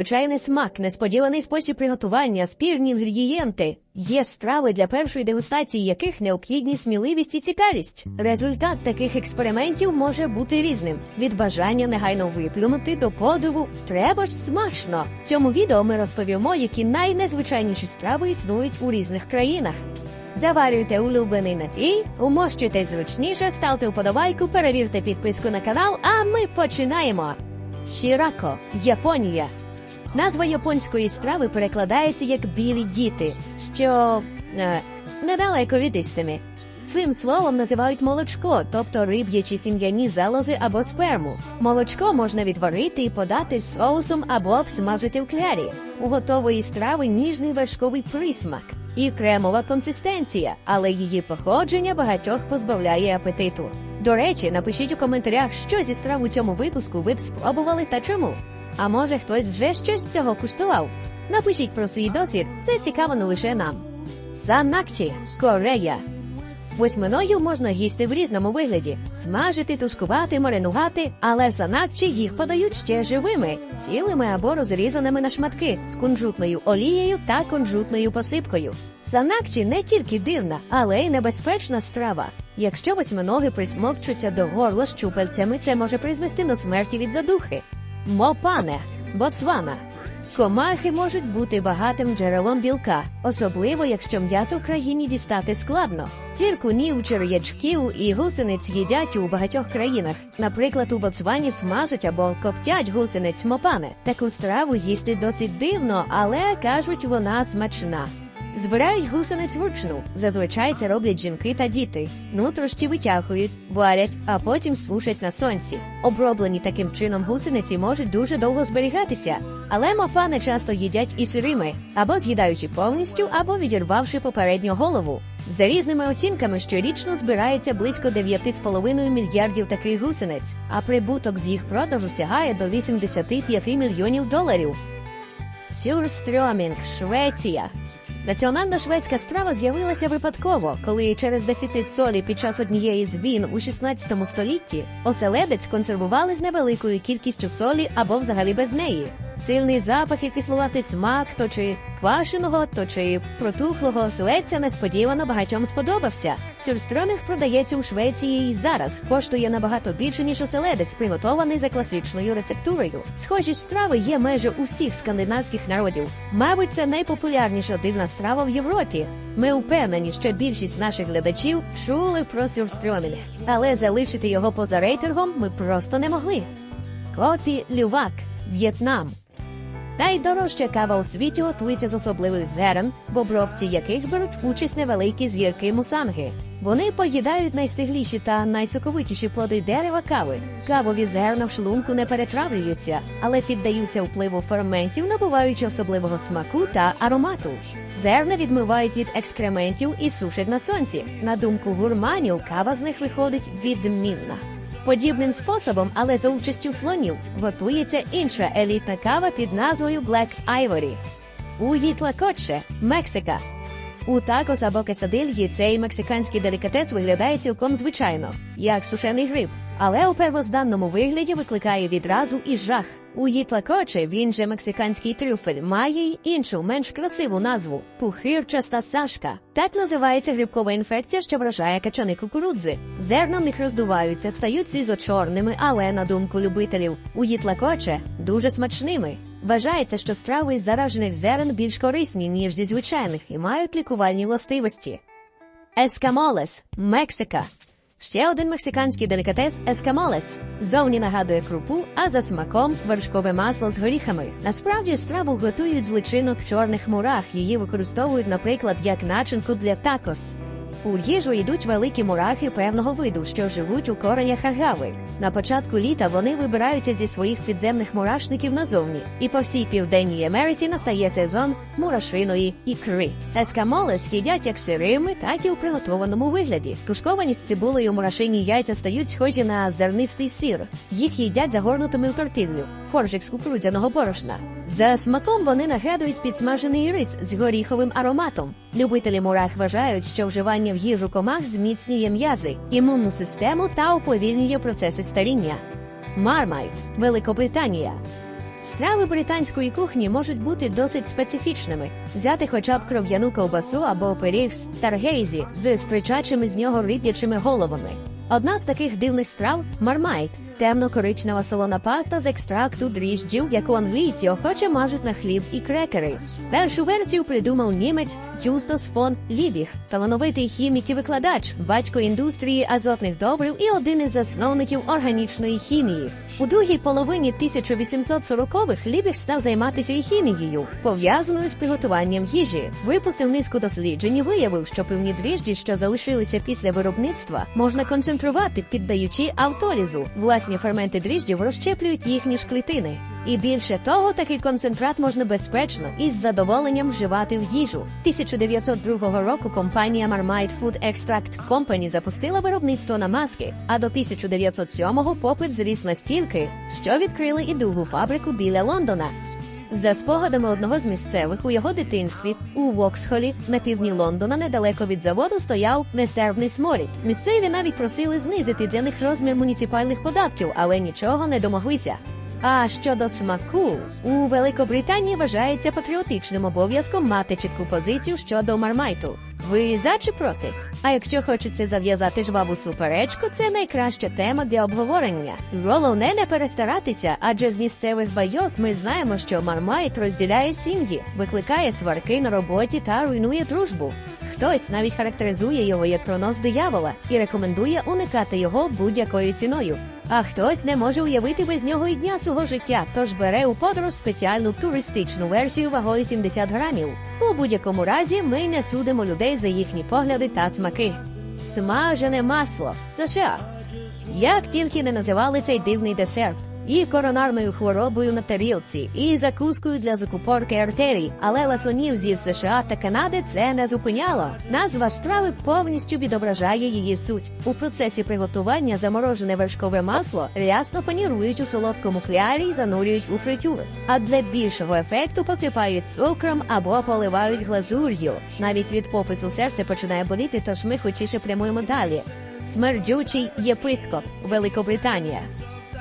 Звичайний смак, несподіваний спосіб приготування, спірні інгредієнти. Є страви для першої дегустації, яких необхідні сміливість і цікавість. Результат таких експериментів може бути різним: від бажання негайно виплюнути до подиву треба ж смачно. В цьому відео ми розповімо, які найнезвичайніші страви існують у різних країнах. Заварюйте улюблений напій, умощуйте зручніше, ставте вподобайку, перевірте підписку на канал, а ми починаємо. Шірако, Японія. Назва японської страви перекладається як білі діти, що е, недалеко від істини. Цим словом називають молочко, тобто риб'ячі сім'яні залози або сперму. Молочко можна відварити і подати з соусом або обсмажити в клярі. У готової страви ніжний вершковий присмак і кремова консистенція, але її походження багатьох позбавляє апетиту. До речі, напишіть у коментарях, що зі страв у цьому випуску ви б спробували та чому. А може хтось вже щось з цього куштував? Напишіть про свій досвід, це цікаво не лише нам. Санакчі, Корея. Восьминогів можна їсти в різному вигляді: смажити, тушкувати, маринувати, але в санакчі їх подають ще живими, цілими або розрізаними на шматки з кунжутною олією та кунжутною посипкою. Санакчі не тільки дивна, але й небезпечна страва. Якщо восьминоги присмокчуться до горла щупальцями, це може призвести до смерті від задухи. Мопане, Ботсвана. Комахи можуть бути багатим джерелом білка, особливо якщо м'ясо в країні дістати складно. Ціркунів, черв'ячків і гусениць їдять у багатьох країнах. Наприклад, у Ботсвані смажать або коптять гусениць мопане. Таку страву їсти досить дивно, але кажуть, вона смачна. Збирають гусениць вручну. Зазвичай це роблять жінки та діти. Нутрощі витягують, варять, а потім сушать на сонці. Оброблені таким чином гусениці можуть дуже довго зберігатися, але мапани часто їдять і сирими, або з'їдаючи повністю, або відірвавши попередню голову. За різними оцінками щорічно збирається близько 9,5 мільярдів таких гусениць, а прибуток з їх продажу сягає до 85 мільйонів доларів. Сюрстрьомінг, Швеція. Національна шведська страва з'явилася випадково, коли через дефіцит солі під час однієї з війн у 16 столітті оселедець консервували з невеликою кількістю солі або взагалі без неї. Сильний запах і кислуватий смак, то чи квашеного, то чи протухлого оселедця несподівано багатьом сподобався. Сюрстромінг продається у Швеції і зараз коштує набагато більше, ніж оселедець, приготований за класичною рецептурою. Схожі страви є майже у всіх скандинавських народів. Мабуть, це найпопулярніша дивна страва в Європі. Ми впевнені, що більшість наших глядачів чули про сюрстрьомінг, але залишити його поза рейтингом ми просто не могли. Копі Лювак, В'єтнам. Найдорожча кава у світі готується з особливих зерен, в обробці яких беруть участь невеликі звірки мусанги. Вони поїдають найстигліші та найсоковитіші плоди дерева кави. Кавові зерна в шлунку не перетравлюються, але піддаються впливу ферментів, набуваючи особливого смаку та аромату. Зерна відмивають від екскрементів і сушать на сонці. На думку гурманів, кава з них виходить відмінна. Подібним способом, але за участю слонів, готується інша елітна кава під назвою Black Ivory. У Їтлакотше, Мексика. У такос або кесадильї цей мексиканський делікатес виглядає цілком звичайно, як сушений гриб, але у первозданному вигляді викликає відразу і жах. У їтлакоче, він же мексиканський трюфель, має й іншу, менш красиву назву пухирчаста сашка. Так називається грибкова інфекція, що вражає качани кукурудзи. Зерна в них роздуваються, стають сізо-чорними, але, на думку любителів, у їтлакоче дуже смачними. Вважається, що страви із заражених зерен більш корисні, ніж зі звичайних, і мають лікувальні властивості. Ескамолес, Мексика. Ще один мексиканський делікатес ескамолес. Зовні нагадує крупу, а за смаком вершкове масло з горіхами. Насправді страву готують з личинок чорних мурах. Її використовують, наприклад, як начинку для такос. У їжу йдуть великі мурахи певного виду, що живуть у коренях агави. На початку літа вони вибираються зі своїх підземних мурашників назовні, і по всій південній Америці настає сезон мурашиної ікри. Ескамолес їдять як сирими, так і у приготованому вигляді. Тушковані з цибулею мурашині яйця стають схожі на зернистий сир. Їх їдять загорнутими в тортиллю, коржик з кукурудзяного борошна. За смаком вони нагадують підсмажений рис з горіховим ароматом. Любителі мурах вважають, що вживання в їжу комах зміцнює м'язи, імунну систему та уповільнює процеси старіння. Мармайт, Великобританія. Страви британської кухні можуть бути досить специфічними. Взяти хоча б кров'яну ковбасу або пиріг з таргейзі з стричачими з нього риб'ячими головами. Одна з таких дивних страв мармайт темно-коричнева солона паста з екстракту дріжджів, яку англійці охоче мажуть на хліб і крекери. Першу версію придумав німець Юстос фон Лібіг, талановитий хімік і викладач, батько індустрії азотних добрив і один із засновників органічної хімії. У другій половині 1840-х Лібіг став займатися і хімією, пов'язаною з приготуванням їжі. Випустив низку досліджень і виявив, що певні дріжджі, що залишилися після виробництва, можна концентрувати, піддаючи автолізу. Власні ферменти дріжджів розщеплюють їхні ж клітини. І більше того, такий концентрат можна безпечно і з задоволенням вживати в їжу. 1902 року компанія Marmite Food Extract Company запустила виробництво на маски, а до 1907-го попит зріс настільки, що відкрили і другу фабрику біля Лондона. За спогадами одного з місцевих у його дитинстві у Воксхолі на півдні Лондона недалеко від заводу стояв нестерпний сморід. Місцеві навіть просили знизити для них розмір муніципальних податків, але нічого не домоглися. А щодо смаку, у Великобританії вважається патріотичним обов'язком мати чітку позицію щодо мармайту. Ви за чи проти? А якщо хочеться зав'язати жваву суперечку, це найкраща тема для обговорення. Головне не перестаратися, адже з місцевих байок ми знаємо, що мармайт розділяє сім'ї, викликає сварки на роботі та руйнує дружбу. Хтось навіть характеризує його як пронос диявола і рекомендує уникати його будь-якою ціною. А хтось не може уявити без нього і дня свого життя, тож бере у подорож спеціальну туристичну версію вагою 70 грамів. У будь-якому разі ми не судимо людей за їхні погляди та смаки. Смажене масло США. Як тільки не називали цей дивний десерт. І коронарною хворобою на тарілці, і закускою для закупорки артерій, але ласонів зі США та Канади це не зупиняло. Назва страви повністю відображає її суть. У процесі приготування заморожене вершкове масло рясно панірують у солодкому клярі і занурюють у фритюр. А для більшого ефекту посипають цукром або поливають глазур'ю. Навіть від попису серце починає боліти, тож ми хочіше прямуємо далі. Смердючий єпископ Великобританія.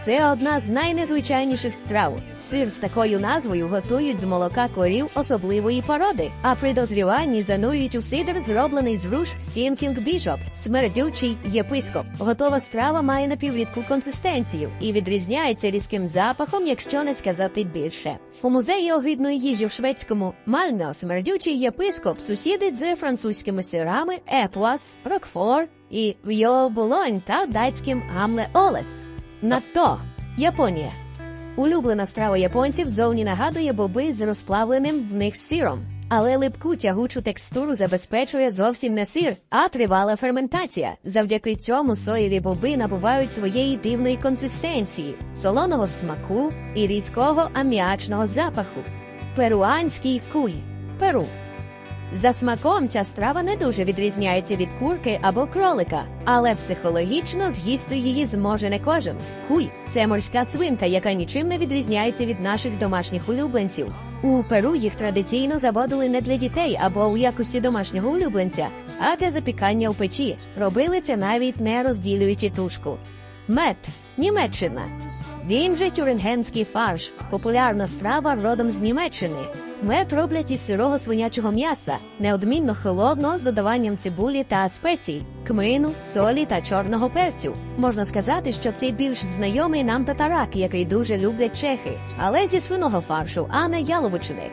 Це одна з найнезвичайніших страв. Сир з такою назвою готують з молока корів особливої породи, а при дозріванні занурюють у сидр, зроблений з груш Стінкінг Бішоп, смердючий єпископ. Готова страва має напіврідку консистенцію і відрізняється різким запахом, якщо не сказати більше. У музеї огидної їжі в шведському Мальмео смердючий єпископ сусідить з французькими сирами Епуас, Рокфор і Вйо-Болонь та датським Гамле Олес. Нато Японія. Улюблена страва японців зовні нагадує боби з розплавленим в них сиром. Але липку тягучу текстуру забезпечує зовсім не сир, а тривала ферментація. Завдяки цьому соєві боби набувають своєї дивної консистенції, солоного смаку і різкого аміачного запаху. Перуанський куй Перу. За смаком ця страва не дуже відрізняється від курки або кролика, але психологічно з'їсти її зможе не кожен. Куй це морська свинка, яка нічим не відрізняється від наших домашніх улюбленців. У Перу їх традиційно заводили не для дітей або у якості домашнього улюбленця, а для запікання у печі. Робили це навіть не розділюючи тушку. Мед Німеччина. Він же тюрингенський фарш, популярна страва родом з Німеччини. Мед роблять із сирого свинячого м'яса, неодмінно холодного з додаванням цибулі та спецій, кмину, солі та чорного перцю. Можна сказати, що це більш знайомий нам татарак, який дуже люблять чехи, але зі свиного фаршу, а не яловичини.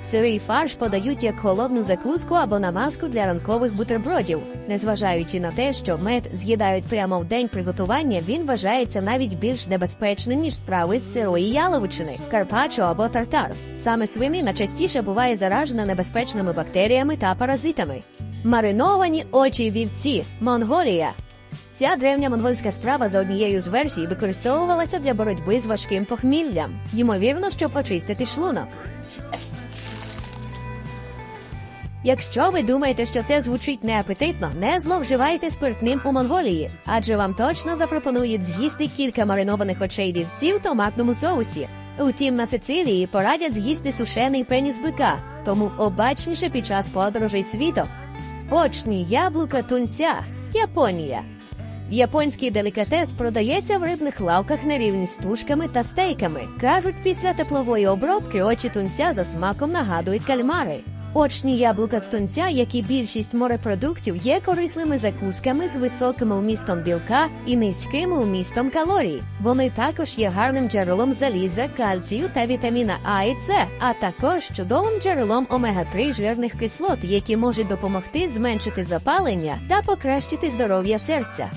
Сирий фарш подають як холодну закуску або намазку для ранкових бутербродів. Незважаючи на те, що мед з'їдають прямо в день приготування, він вважається навіть більш небезпечним, ніж страви з сирої яловичини, карпачо або тартар. Саме свинина частіше буває заражена небезпечними бактеріями та паразитами. Мариновані очі вівці Монголія. Ця древня монгольська страва за однією з версій використовувалася для боротьби з важким похміллям, ймовірно, щоб очистити шлунок. Якщо ви думаєте, що це звучить неапетитно, не зловживайте спиртним у Монголії, адже вам точно запропонують з'їсти кілька маринованих очей вівців в томатному соусі. Утім, на Сицилії порадять з'їсти сушений пеніс бика, тому обачніше під час подорожей світу. Очні яблука тунця Японія. Японський делікатес продається в рибних лавках на рівні з тушками та стейками. Кажуть, після теплової обробки очі тунця за смаком нагадують кальмари. Очні яблука з тунця, як і більшість морепродуктів, є корисними закусками з високим вмістом білка і низьким вмістом калорій. Вони також є гарним джерелом заліза, кальцію та вітаміна А і С, а також чудовим джерелом омега-3 жирних кислот, які можуть допомогти зменшити запалення та покращити здоров'я серця.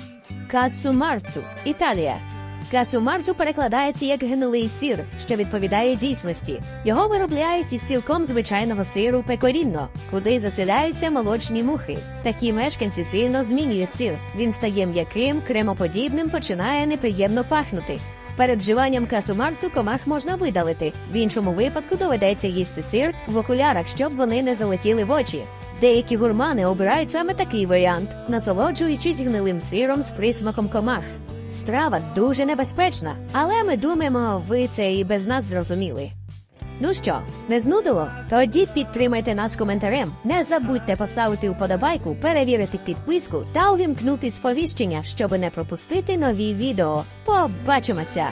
Касумарцу, Італія. Касумарцу перекладається як гнилий сир, що відповідає дійсності. Його виробляють із цілком звичайного сиру пекорінно, куди заселяються молочні мухи. Такі мешканці сильно змінюють сир. Він стає м'яким, кремоподібним, починає неприємно пахнути. Перед вживанням касумарцу комах можна видалити. В іншому випадку доведеться їсти сир в окулярах, щоб вони не залетіли в очі. Деякі гурмани обирають саме такий варіант, насолоджуючись гнилим сиром з присмаком комах. Страва дуже небезпечна, але ми думаємо, ви це і без нас зрозуміли. Ну що, не знудило? Тоді підтримайте нас коментарем. Не забудьте поставити вподобайку, перевірити підписку та увімкнути сповіщення, щоб не пропустити нові відео. Побачимося!